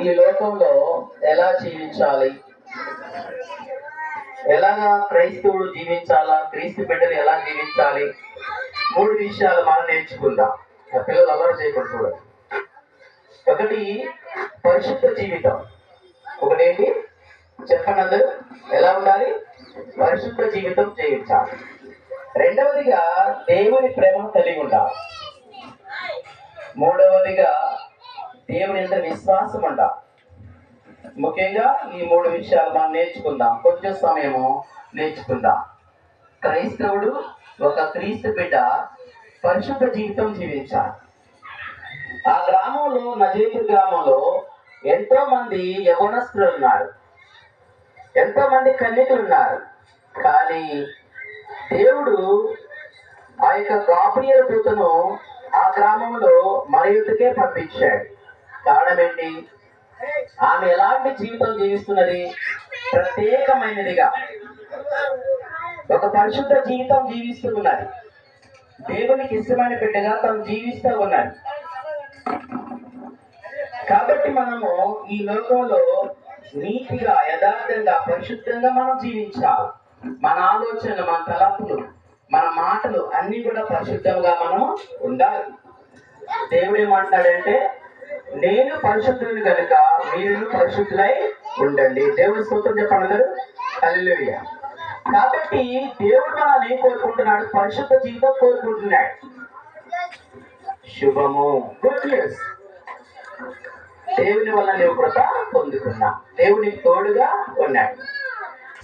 ఈ లోకంలో ఎలా జీవించాలి? ఎలాగా క్రైస్తవుడు జీవించాలా? క్రీస్తు బిడ్డలు ఎలా జీవించాలి? మూడు విషయాలు మనం నేర్చుకుందాం. ఆ పిల్లలు అలవాటు చేయకుండా చూడండి. ఒకటి పరిశుద్ధ జీవితం. ఒకటేంటి? చెప్పండి అందరూ ఎలా ఉండాలి? పరిశుద్ధ జీవితం జీవించాలి. రెండవదిగా దేవుని ప్రేమ కలిగి ఉండాలి. మూడవదిగా దేవుని ఎంత విశ్వాసం ఉండాలి ముఖ్యంగా ఈ మూడు విషయాలు మనం నేర్చుకుందాం. కొంచెం సమయము నేర్చుకుందాం. క్రైస్తవుడు ఒక క్రీస్తు బిడ్డ పరిశుద్ధ జీవితం జీవించాలి. ఆ గ్రామంలో నజీపు గ్రామంలో ఎంతో మంది యవనస్తులు ఉన్నారు. ఎంతో మంది కన్యకులు ఉన్నారు. కానీ దేవుడు ఆ యొక్క గాబ్రియల్ దూతను ఆ గ్రామంలో మరియుతకే పంపించాడు. కారణం ఏంటి? ఆమె ఎలాంటి జీవితం జీవిస్తున్నది? ప్రత్యేకమైనదిగా. ఒక పరిశుద్ధ జీవితం జీవిస్తూ ఉన్నది. దేవునికి ఇష్టమైన బిడ్డగా తను జీవిస్తూ ఉన్నది. కాబట్టి మనము ఈ లోకంలో నీతిగా యథార్థంగా పరిశుద్ధంగా మనం జీవించాలి. మన ఆలోచనలు మన తలపులు మన మాటలు అన్ని కూడా పరిశుద్ధంగా మనం ఉండాలి. దేవుడు ఏమంటున్నాడంటే నేను పరిశుద్ధుని కనుక మీరు పరిశుద్ధులై ఉండండి. దేవుడి స్తోత్రం చెప్పండి అందరూ. కాబట్టి దేవుడు మనల్ని ఏం కోరుకుంటున్నాడు? పరిశుద్ధ జీవితం కోరుకుంటున్నాడు. శుభము. గుడ్ న్యూస్ దేవుని వల్ల నీవు కృత పొందుకున్నా. దేవుని తోడుగా ఉన్నాడు.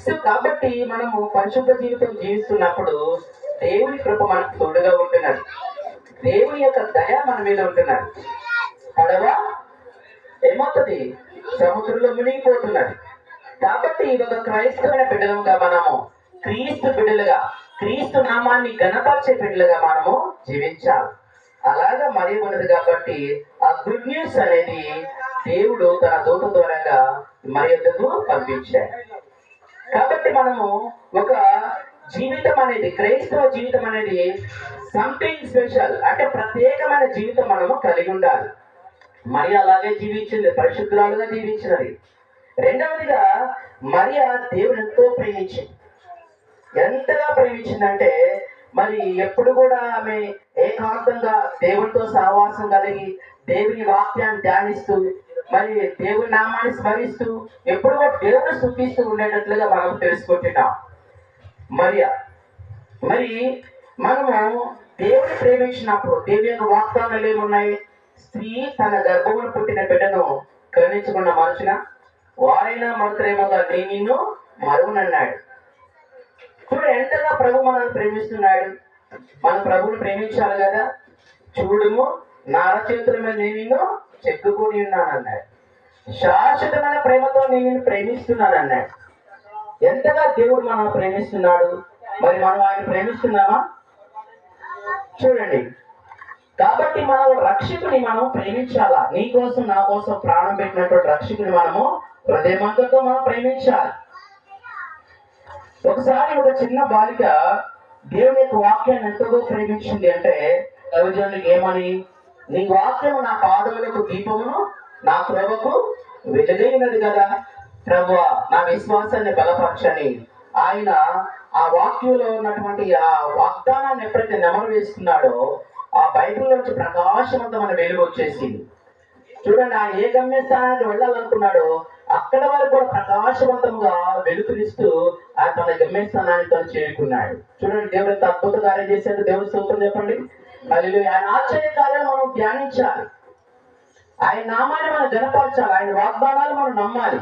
సో కాబట్టి మనము పరిశుద్ధ జీవితం జీవిస్తున్నప్పుడు దేవుని కృప మనకు తోడుగా ఉంటున్నది. దేవుని యొక్క దయ మన మీద ఉంటున్నారు పడవ ఏమవుతుంది? సముద్రంలో మునిగిపోతున్నది. కాబట్టి ఒక క్రైస్తవమైన బిడ్డలుగా మనము క్రీస్తు బిడ్డలుగా క్రీస్తు నామాన్ని గణపరిచే బిడ్డలుగా మనము జీవించాలి. అలాగా మరి ఉన్నది కాబట్టి ఆ గుడ్ న్యూస్ అనేది దేవుడు తన దూత ద్వారాగా మరి యొక్కకు పంపించాడు. కాబట్టి మనము ఒక జీవితం అనేది క్రైస్తవ జీవితం అనేది సంథింగ్ స్పెషల్ అంటే ప్రత్యేకమైన జీవితం మనము కలిగి ఉండాలి. మరి అలాగే జీవించింది పరిశుద్ధురాలుగా జీవించినది. రెండవదిగా మరియ దేవుని ఎంతో ప్రేమించింది. ఎంతగా ప్రేమించిందంటే మరి ఎప్పుడు కూడా ఆమె ఏకాంతంగా దేవునితో సహవాసం కలిగి దేవుని వాక్యాన్ని ధ్యానిస్తూ మరి దేవుని నామాన్ని స్మరిస్తూ ఎప్పుడు కూడా దేవుని స్థుతిస్తూ ఉండేటట్లుగా మనం తెలుసుకుంటున్నాం. మరియ మరి మనము దేవుని ప్రేమించినప్పుడు దేవుని యొక్క వాగ్దానాలు ఏమున్నాయి? స్త్రీ తన గర్భమును పుట్టిన బిడ్డను కరుణించుకున్న మనుషుల వారైనా మరుతరేమోగా నీ నిన్ను మరువునన్నాడు. చూడు ఎంతగా ప్రభు మనల్ని ప్రేమిస్తున్నాడు. మన ప్రభువుని ప్రేమించాలి కదా. చూడుము నా చేతుల మీద నేను నిన్ను చెక్కుకొని ఉన్నానన్నాడు. శాశ్వతమైన ప్రేమతో నేను నిన్ను ప్రేమిస్తున్నాను ఎంతగా దేవుడు మనం ప్రేమిస్తున్నాడు. మరి మనం ఆయన ప్రేమిస్తున్నామా? చూడండి. కాబట్టి మనం రక్షకుని మనం ప్రేమించాలా? నీ కోసం నా కోసం ప్రాణం పెట్టినటువంటి రక్షకుని మనము హృదయమంతతో మనం ప్రేమించాలి. ఒకసారి ఒక చిన్న బాలిక దేవుని యొక్క వాక్యాన్ని ఎంతగా ప్రేమించింది అంటే తల్లిదండ్రులకు ఏమని? నీ వాక్యము నా పాదములకు దీపమును నా త్రోవకు వెలుగైనది కదా. ప్రభు నా విశ్వాసాన్ని బలపరచని ఆయన ఆ వాక్యంలో ఉన్నటువంటి ఆ వాగ్దానాన్ని ఎప్పుడైతే నెమరు వేస్తున్నాడో ఆ బైబిల్ నుంచి ప్రకాశవంతమైన వెలుగు వచ్చేసింది. చూడండి ఆయన ఏ గమ్యస్థానానికి వెళ్ళాలనుకున్నాడో అక్కడ వరకు కూడా ప్రకాశవంతంగా వెలుతురిస్తూ ఆయన తన గమ్యస్థానానికి తను చేరుకున్నాడు. చూడండి దేవుడు ఎంత అద్భుత కార్యం చేశాడు. దేవుడు సూత్రం చెప్పండి. అది ఆయన ఆశ్చర్య కార్యాలు మనం ధ్యానించాలి. ఆయన నామాన్ని మనం జనపరచాలి. ఆయన వాగ్దానాలు మనం నమ్మాలి.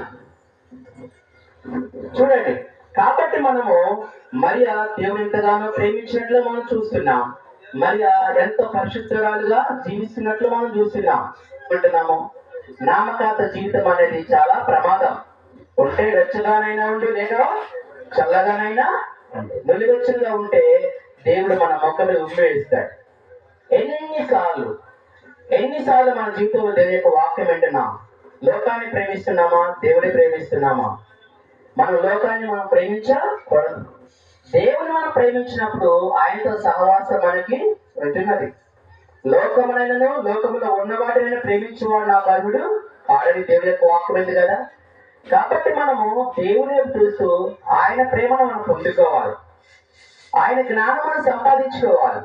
చూడండి కాబట్టి మనము మరియా దేవుడు ఎంతగానో ప్రేమించినట్లు మనం చూస్తున్నాం. మరి ఎంతో పరిశుద్ధురాలుగా జీవిస్తున్నట్లు మనం చూస్తున్నాం. అంటున్నాము. నామకాత జీవితం అనేది చాలా ప్రమాదం. ఉంటే వెచ్చగానైనా ఉండి లేక చల్లగానైనా నులివెచ్చగా ఉంటే దేవుడు మన మొక్కలు ఉమ్మేస్తాడు ఎన్నిసార్లు ఎన్నిసార్లు మన జీవితంలో దేవుని యొక్క వాక్యం వింటున్నాం. లోకాన్ని ప్రేమిస్తున్నామా? దేవుని ప్రేమిస్తున్నామా? మన లోకాన్ని మనం ప్రేమించకూడదు. దేవుని మనం ప్రేమించినప్పుడు ఆయనతో సహవాసం మనకి ఉంటున్నది. లోకమునైనను లోకములో ఉన్న వాటినైనా ప్రేమించేవాడు నా కర్ముడు ఆల్రెడీ దేవుని యొక్క వాక్యం కదా. కాబట్టి మనము దేవుని చూస్తూ ఆయన ప్రేమను మనం పొందుకోవాలి. ఆయన జ్ఞానం సంపాదించుకోవాలి.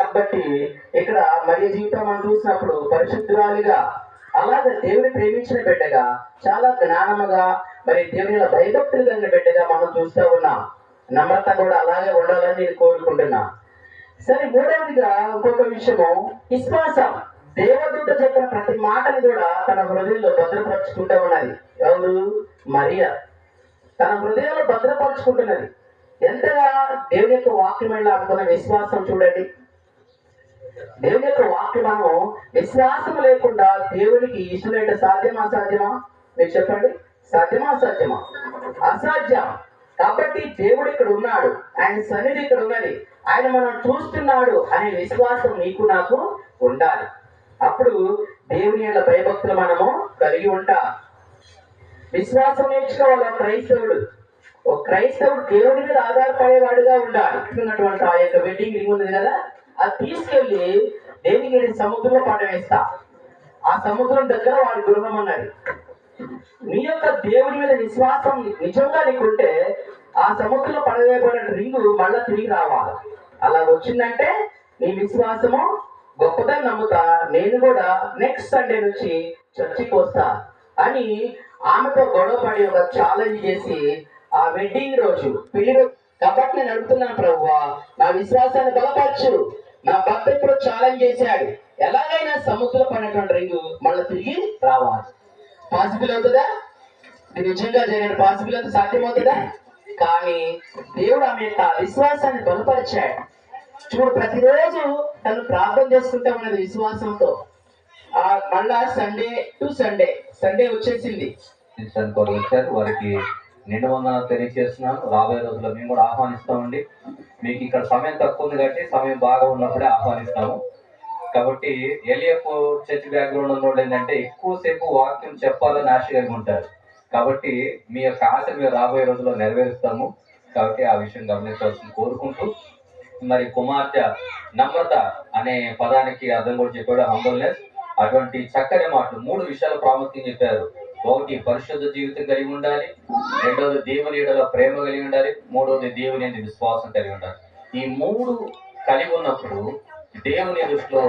కాబట్టి ఇక్కడ మరి జీవితం మనం చూసినప్పుడు పరిశుద్ధురాలిగా అలాగే దేవుని ప్రేమించిన బిడ్డగా చాలా జ్ఞానముగా మరి దేవుని భయభక్తులు కలిగిన బిడ్డగా మనం చూస్తూ ఉన్నాం. నమ్రత కూడా అలాగే ఉండాలని నేను కోరుకుంటున్నా. సరే మూడవదిగా ఇంకొక విషయము విశ్వాసం. దేవదూత చెప్పిన ప్రతి మాటను కూడా తన హృదయంలో భద్రపరచుకుంటూ ఉన్నది. ఎవరు? మరియా. తన హృదయంలో భద్రపరుచుకుంటున్నది. ఎంతగా దేవుని యొక్క వాక్యమైన అనుకున్న విశ్వాసం చూడండి. దేవుని యొక్క వాక్యము విశ్వాసం లేకుండా దేవునికి ఇష్టమైతే సాధ్యమా అసాధ్యమా? మీరు చెప్పండి. సాధ్యమా అసాధ్యమా? అసాధ్యం కాబట్టి దేవుడు ఇక్కడ ఉన్నాడు. ఆయన సన్నిధి ఇక్కడ ఉన్నది. ఆయన మనం చూస్తున్నాడు అనే విశ్వాసం నీకు నాకు ఉండాలి. అప్పుడు దేవుని యొక్క భయభక్తులు మనము కలిగి ఉంటాం. విశ్వాసం నేర్చుకోవాలి క్రైస్తవుడు. ఓ క్రైస్తవుడు దేవుని మీద ఆధారపడేవాడుగా ఉండాలి. ఉన్నటువంటి ఆ యొక్క వెడ్డింగ్ రింగ్ ఉంది కదా? అది తీసుకెళ్ళి దేవుని సముద్రంలో పడవేస్తా ఆ సముద్రం దగ్గర వాడు గృహం అన్నది నీ యొక్క దేవుడి మీద విశ్వాసం నిజంగా నీకుంటే ఆ సముద్రంలో పడవేయబడిన రింగు మళ్ళా తిరిగి రావాలి. అలా వచ్చిందంటే నీ విశ్వాసము గొప్పదని నమ్ముతా. నేను కూడా నెక్స్ట్ సండే నుంచి చర్చికి వస్తా అని ఆమెతో గొడవ పడి ఒక ఛాలెంజ్ చేసి ఆ వెడ్డింగ్ రోజు పెళ్ళి రోజు కాబట్టి నేను అడుగుతున్నాను ప్రభువా నా విశ్వాసాన్ని బలపరచు. నా భర్త ఇప్పుడు ఛాలెంజ్ చేశాడు. ఎలాగైనా సముద్రంలో పడినటువంటి రింగు మళ్ళీ తిరిగి రావాలి. పాసిబుల్ అవుతుందా? ఇది నిజంగా జరిగిన పాసిబుల్ అయితే సాధ్యమవుతుందా? కానీ దేవుడు ఆమె యొక్క విశ్వాసాన్ని బలపరిచాడు. చూడు ప్రతిరోజు తను ప్రార్థన చేసుకుంటా ఉన్నది విశ్వాసంతో. ఆ మళ్ళా సండే టు సండే సండే వచ్చేసింది. కొరకు వచ్చారు. వారికి నిండు వందన తెలియజేస్తున్నాను. రాబోయే రోజుల్లో మేము కూడా ఆహ్వానిస్తామండి. మీకు ఇక్కడ సమయం తక్కువ ఉంది కాబట్టి సమయం బాగా ఉన్నప్పుడే ఆహ్వానిస్తాము. కాబట్టి ఎలియఫ్ చర్చ్ బ్యాక్గ్రౌండ్ ఉన్నోడు ఏంటంటే ఎక్కువసేపు వాక్యం చెప్పాలని ఆశ కలిగి ఉంటారు. కాబట్టి మీ యొక్క ఆశ మీరు రాబోయే రోజుల్లో నెరవేరుస్తాము. కాబట్టి ఆ విషయం గమనించాల్సింది కోరుకుంటూ మరి కుమార్తె నమ్రత అనే పదానికి అర్థం కూడా చెప్పాడు హంబల్నెస్ అటువంటి చక్కని మాటలు మూడు విషయాలు ప్రాముఖ్యం చెప్పారు. ఒకటి పరిశుద్ధ జీవితం కలిగి ఉండాలి. రెండవది దేవుని ఎడల ప్రేమ కలిగి ఉండాలి. మూడవది దేవుని విశ్వాసం కలిగి ఉండాలి. ఈ మూడు కలిగి ఉన్నప్పుడు దేవుని దృష్టిలో